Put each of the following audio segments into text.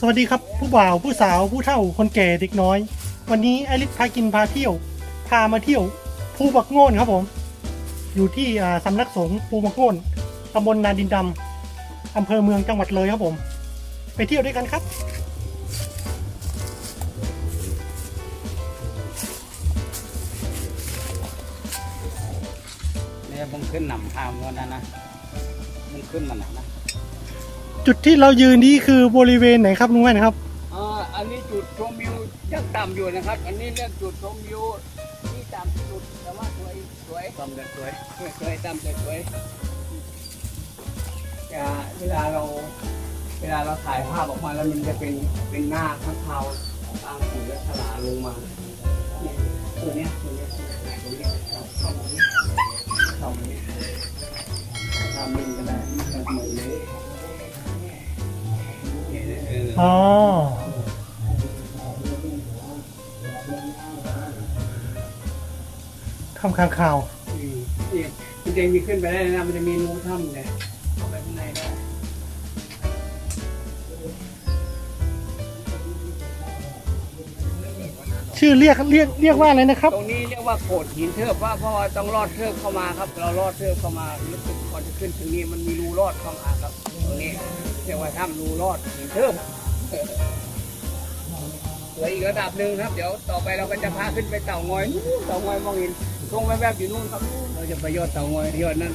สวัสดีครับผู้บ่าวผู้สาวผู้เฒ่าคนแก่เด็กน้อย วันนี้ไอริสพากินพาเที่ยว พามาเที่ยวภูบักโง่นครับผม อยู่ที่สำนักสงฆ์ภูบักโง่นตำบลนาดินดำอำเภอเมืองจังหวัดเลยครับผม ไปเที่ยวด้วยกันครับเนี่ยมึงขึ้นหนำทางวันนั้นะมึงขึ้นมันนะนะ จุดที่เรายืนนี่คือบริเวณไหนครับลุงแว่นครับอ่าอันนี้จุดชมวิวยังต่ำอยู่นะครับ อันนี้เรียกจุดชมวิวที่ต่ำจุดแต่ว่าสวยสวยต่ำแต่สวยสวยต่ำแต่สวยจะเวลาเรา เวลาเราถ่ายภาพออกมาแล้วมันจะเป็นเป็นหน้าข้างเทาตามสีและฉลาลงมาเนี่ยตัวเนี้ยตัวเนี้ยถ่ายตัวเนี้ยเข้ามาเนี่ยเข้ามาเนี่ยทำมันก็ได้มันเหมือนเลย อออ๋อ ทำข้างข่าวอืมนี่มันจะมีขึ้นไปได้นะ มันจะมีรูถ้ำเนี่ยเข้าไปข้างในได้ ชื่อเรียกเรียกเรียกว่าอะไรนะครับ ตรงนี้เรียกว่าโขดหินเทิบว่าเพราะว่าต้องลอดเทิบเข้ามาครับ เราลอดเทิบเข้ามารู้สึกก่อนจะขึ้นถึงนี้มันมีรูลอดเข้ามาครับตรงนี้เรียกว่าถ้ำรูลอดหินเทิบเหลืออีกระดับหนึ่งครับ เดี๋ยวต่อไปเราก็จะพาขึ้นไปเต่างอยนู่นเต่างอยมองเห็นตรงแวบๆอยู่นู่นครับ เราจะไปยอดเต่างอยยอดนั่น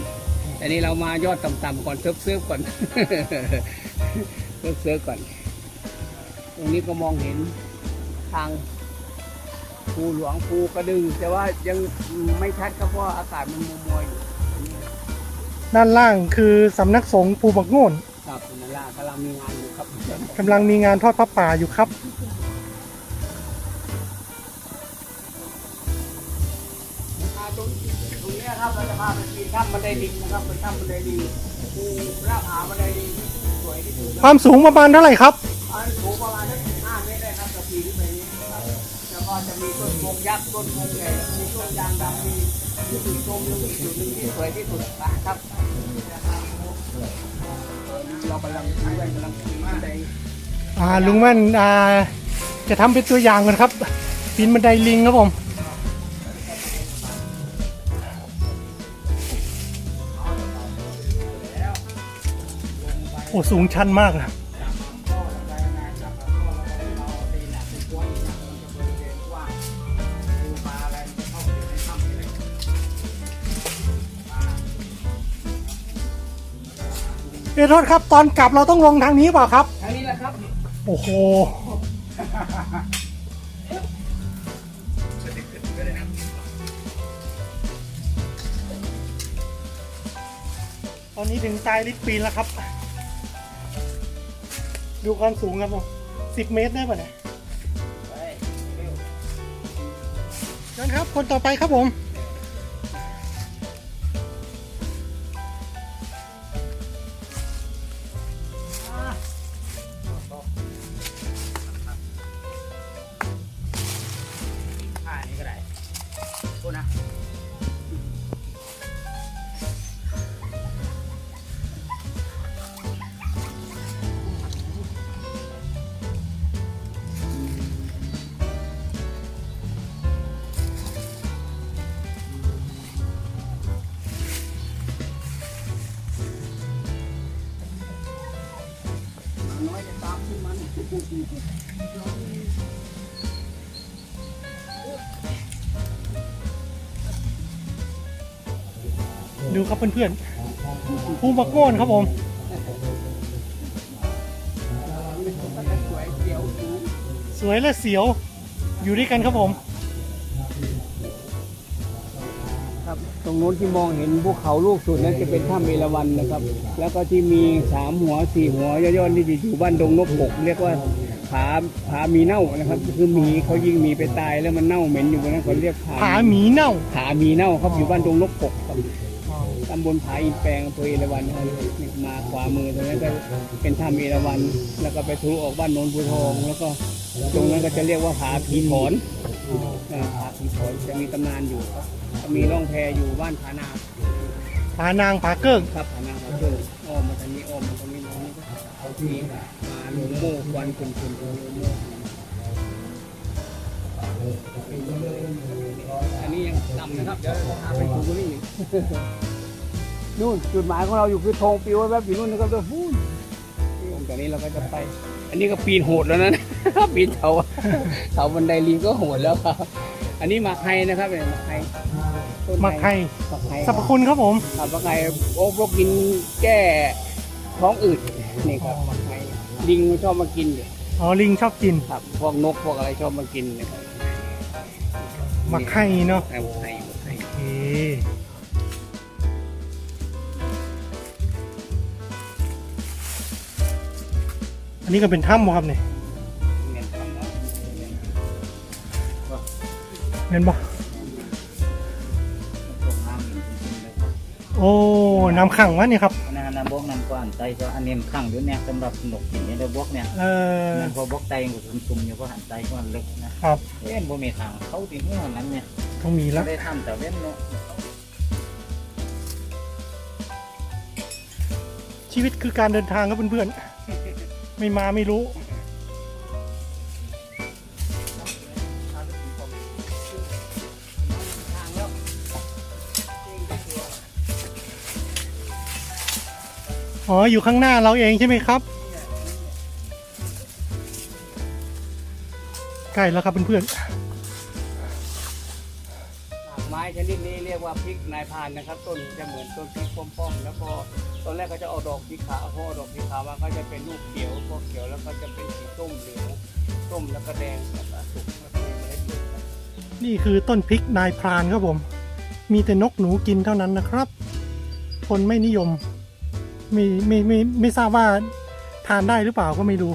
แต่นี้เรามายอดต่ำๆก่อนเซิร์ฟเซิร์ฟก่อนเซิร์ฟเซิร์ฟก่อน ตรงนี้ก็มองเห็นทางภูหลวงภูกระดึง แต่ว่ายังไม่ชัดครับเพราะอากาศมันมัวมัวๆอยู่ด้านล่างคือสำนักสงฆ์ภูบักโง่น ครับนั่นล่ะกำลังมีงานอยู่ครับกำลังมีงานทอดพระป่าอยู่ครับอ่าตรงตรงเนี้ยครับเราจะพาไปปีนถ้ำบันไดลิงนะครับเป็นถ้ำบันไดลิงภูราผาบันไดลิงที่สวยที่สุดคแล้ววามสูงประมาณเท่าไหร่ครับ อันสูงประมาณสักห้าเมตรได้ครับกระปีนขึ้นไปนี้ครับแล้วก็จะมีต้นมงยักษ์ต้นมงใหญ่มีต้นยางดำมีมีจุดชมวิวอีกจุดหนึ่งที่สวยที่สุดนะครับ เรากำลังทำกันกำลังปีนบันไดอ่าลุงแว่นอ่าจะทำเป็นตัวอย่างกันครับปีนบันไดลิงครับผมโอ้สูงชันมากนะ เอยโทษครับ ตอนกลับเราต้องลงทางนี้เปล่าครับทางนี้แหละครับโอ้โห ตอนนี้ถึงตายลิฟต์ปีนแล้วครับ ดูความสูงครับผมสิบเมตรได้ป่ะเนี่ยนั่นครับ คนต่อไปครับผม โทษนะน้อ ดูครับเพื่อนๆภูบักโง่นครับผมก็จะสวยเขียวสูงสวยและเสียวอยู่ด้วยกันครับผมครับตรงโน้นที่มองเห็นภูเขาลูกสุดนั้นจะเป็นถ้ำเอราวัณนะครับ แล้วก็ที่มีสามหัวสี่หัวย่อยๆนี่อยู่บ้านดงนกปกเรียกว่าผาผามีเน่านะครับ คือหมีเขายิงหมีไปตายแล้วมันเน่าเหม็นอยู่บนนั้นเขาเรียกผาผาหมีเน่าผามีเน่าครับอยู่บ้านดงนกปกครับตำบลผาอินแปลงอำเภอเอราวัณนะครับนี่มาขวามือตรงนั้นก็เป็นถ้ำเอราวัณแล้วก็ไปทะลุออกบ้านโนนภูทอง แล้วก็ตรงนั้นก็จะเรียกว่าผาผีถอนอ่าผาผีถอนจะมีตำนานอยู่ครับจะมีร่องแพอยู่บ้านผานาผานางผาเกิ้งครับผานาผาเกิดอ้อมมาทางนี้อ้อมมาทางนี้น้องนี่ก็นี่มาหลงโม่ควันคุณคุณโลโม่อันนี้ยังต่ำนะครับ เดี๋ยวพาไปดูนี่ นู่นจุดหมายของเราอยู่คือธงปิวแวบๆอยู่นู่นนะครับด้วยฟูนตรงจากนี้เราก็จะไป อันนี้ก็ปีนโหดแล้วนะ ปีนเสาเสาบันไดลิงก็โหดแล้วครับ อันนี้หมากไฮนะครับเนี่ยหมากไฮต้นหมักไข่หมากไฮสรรพคุณครับผมครับหมากไฮโอ้พวกกินแก้ท้องอืดนี่ครับหมากไฮลิงมันชอบมากินอยู่อ๋อลิงชอบกินครับพวกนกพวกอะไรชอบมากินนะครับหมักไข่เนาะหมากไฮหมากไฮโอเค อันนี้ก็เป็นถ้ำบ่ครับเนี่ยเนี่ยทำแล้วเห็นบ่ตกน้ำอยู่จริงๆเลยโอ้น้ำขังวะเนี่ยครับอันนั้นน้ำบกน้ำกว้านไตก็อันนี้มันขังอยู่เนี่ยสำหรับนกกินเนี่ยเดี๋ยวบกเนี่ยเออมันพอบกไตมันซุ่มๆอยู่เพราะหันไตก็มันลึกนะครับเอ้ยบ่มีทางเขาตีหัวนั้นเนี่ยต้องมีแล้วได้ทำแต่เว้นเนาะชีวิตคือการเดินทางครับเพื่อนๆ ไม่มาไม่รู้ อ๋อ อยู่ข้างหน้าเราเองใช่ไหมครับ ใกล้แล้วครับเพื่อนๆ พริกนายพรานนะครับ ต้นจะเหมือนต้นพริกป้อมๆแล้วก็ตอนแรกก็จะออกดอกสีขาวพอออกดอกสีขาวมาก็จะเป็นลูกเขียวพอเขียวแล้วก็จะเป็นสีส้มเหลืองส้มแล้วก็แดงแล้วก็สุกแล้วก็มีเมล็ดอยู่ครับนี่คือต้นพริกนายพรานครับผม มีแต่นกหนูกินเท่านั้นนะครับ คนไม่นิยมไม่ไม่ไม่ไม่ทราบว่าทานได้หรือเปล่าก็ไม่รู้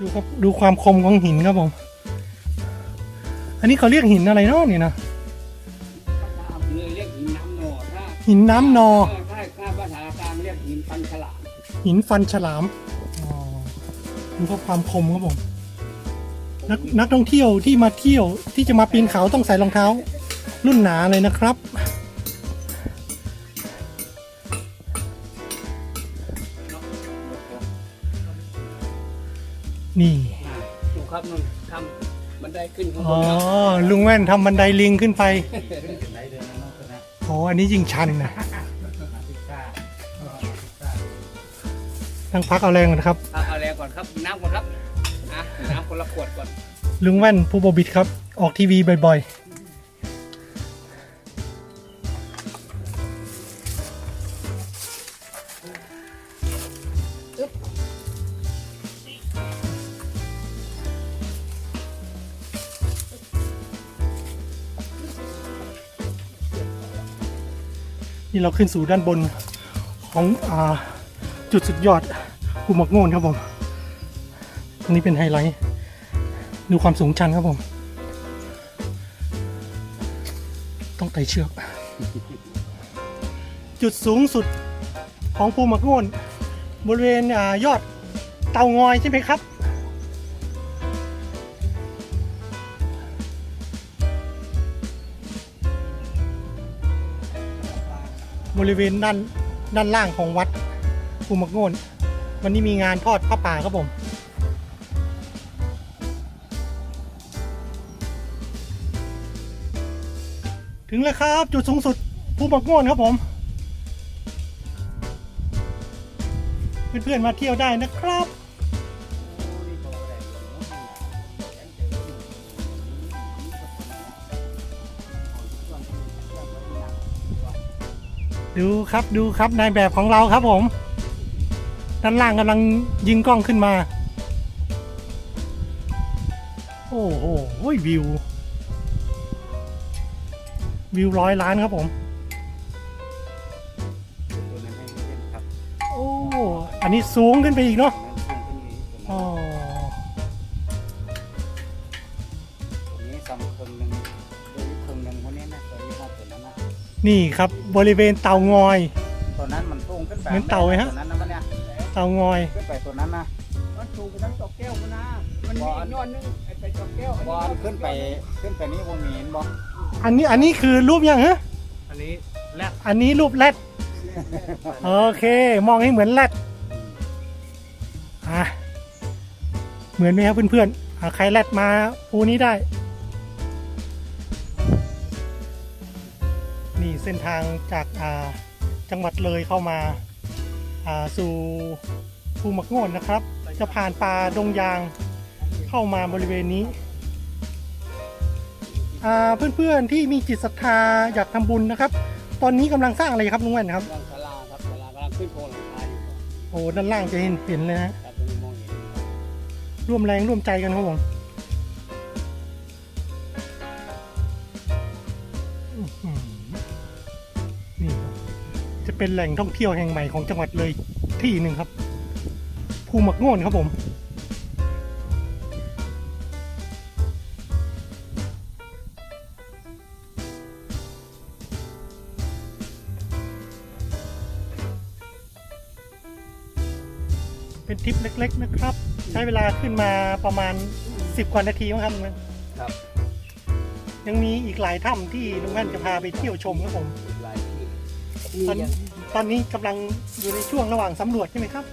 ดูครับดูความคมของหินครับผม อันนี้เขาเรียกหินอะไรเนาะเนี่ยนะถ้าเอาเลยเรียกหินน้ำหนอถ้าหินน้ำนอถ้าถ้าภาษากลางเรียกหินปันฉลาม หินฟันฉลามอ๋อดูครับความคมครับผมนักนักท่องเที่ยวที่มาเที่ยวที่จะมาปีนเขาต้องใส่รองเท้า รุ่นหนาเลยนะครับ นี่ ดูครับนุ่นทำมันได้ขึ้นข้างบอ๋อนแล้วลุงแว่นทำบันไดลิงขึ้นไปเป็นไรเดือนนั้นเนาะนะโอ้อันนี้ยิ่งชันนะมาพิซซ่าพิซซ่าต้องพักเอาแรงก่อนนะครับ เอาเอาแรงก่อนครับน้ำก่อนครับอะน้ำคนละขวดก่อนลุงแว่นผู้บบิดครับ ออกทีวีบ่อยๆ นี่เราขึ้นสู่ด้านบนของอาจุดสุดยอดภูมอกโงนครับผม ตรงนี้เป็นไฮไลท์ ดูความสูงชันครับผม ต้องไต่เชือก จุดสูงสุดของภูมักโงนบริเวณอยอดเตางอยใช่ไหมครับ บริเวณด้านด้านล่างของวัดภูมักโงนวันนี้มีงานทอดผ้าป่าครับผมถึงแล้วครับ จุดสูงสุดภูบักง่วนครับผม เพื่อนๆมาเที่ยวได้นะครับ ดูครับดูครับนายแบบของเราครับผม ด้านล่างกำลังยิงกล้องขึ้นมา โอ้โหวิว วิวร้อยล้านครับผมตัวนั้นให้เล่นครับโอ้ อันนี้สูงขึ้นไปอีกเนาะ นั้นนะนี่ครับบริเวณเตางอยตัวนั้นมันสูงขึ้นไปเหมือนเต่าไหมฮะตัวนั้นนะมันเนี่ยเตางอย ขึ้นไปตัวนั้นนะมันสูงกว่านั้นตกแก้วมันนะมันมีอีกยอดนึงไอ้ไปจอกแก้วบอลขึ้นไปขึ้นไปนี่วงมีเห็นบ่อันนี้อันนี้คือรูปยังฮะอันนี้แรกอันนี้รูปแรดโอเค มองให้เหมือนแรดอะเหมือนไหมครับเพื่อนๆอะใครแรดมาปูนี้ได้ ส้นทางจากอ่าจังหวัดเลยเข้ามาอ่าสู่ภูมักโง่นนะครับ จะผ่านป่าดงยางเข้ามาบริเวณนี้อ่าเพื่อนๆที่มีจิตศรัทธาอยากทำบุญนะครับ ตอนนี้กำลังสร้างอะไรครับลุงแว่นครับกำลังศาลาครับศาลากำลังขึ้นโครงหลังคาอยู่โอ้ด้านล่างจะเห็นเห็นเลยนะครับตรงนี้มองเห็นร่วมแรงร่วมใจกันครับผม เป็นแหล่งท่องเที่ยวแห่งใหม่ของจังหวัดเลยที่หนึ่งครับภูหมักโง่นครับผม เป็นทริปเล็ก ๆ นะครับ ใช้เวลาขึ้นมาประมาณ 10 กว่านาทีมั้งครับลุงแว่นครับ ยังมีอีกหลายถ้ำที่ลุงแว่นจะพาไปเที่ยวชมครับผมอีกหลายที่ตอน ตอนนี้กำลังอยู่ในช่วงระหว่างสำรวจใช่ไหมครับ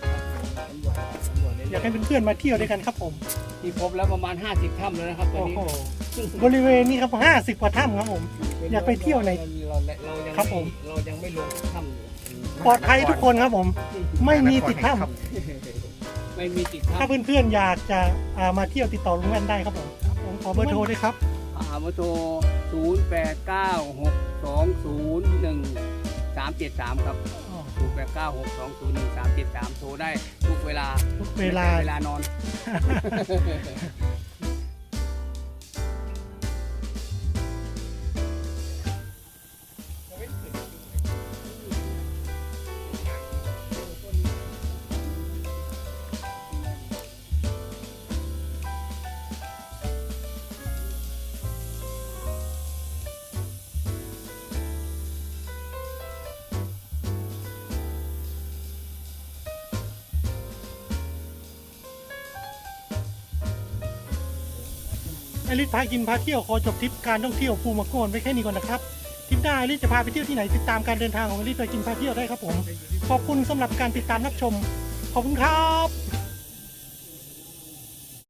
อยากให้เพื่อนๆมาเที่ยวด้วยกันครับผม ที่พบแล้วประมาณ 50ถ้ำแล้วนะครับตอนโอ้นี้โห บริเวณนี้ครับ50กว่าถ้ำครับผม อยากไปเที่ยวไหนเราเรายังครับผม เรายังไม่ลงถ้ำอยู่ปลอดภัยทุกคนครับผม ไม่มีติดถ้ไม่มีติดำถ้าถ้ำเพื่อนๆอยากจะอ่ามาเที่ยวติดต่อลุงแว่นได้ครับผมผมขอเบอร์โทรด้วยครับอ่าเบอร์โทร0 8 9 6 2 0 1 3 7 3 ครับ0 8 9 6 2 0 1 3 7 3 โทรได้ทุกเวลาทุกเวลา เวลานอน อลิศพากินพาเที่ยวขอจบทริปการท่องเที่ยวภูมิโกนไว้แค่นี้ก่อนนะครับทริปหน้าอลิศจะพาไปเที่ยวที่ไหนติดตามการเดินทางของอลิศไปกินพาเที่ยวได้ครับผมขอบคุณสำหรับการติดตามรับชมขอบคุณครับ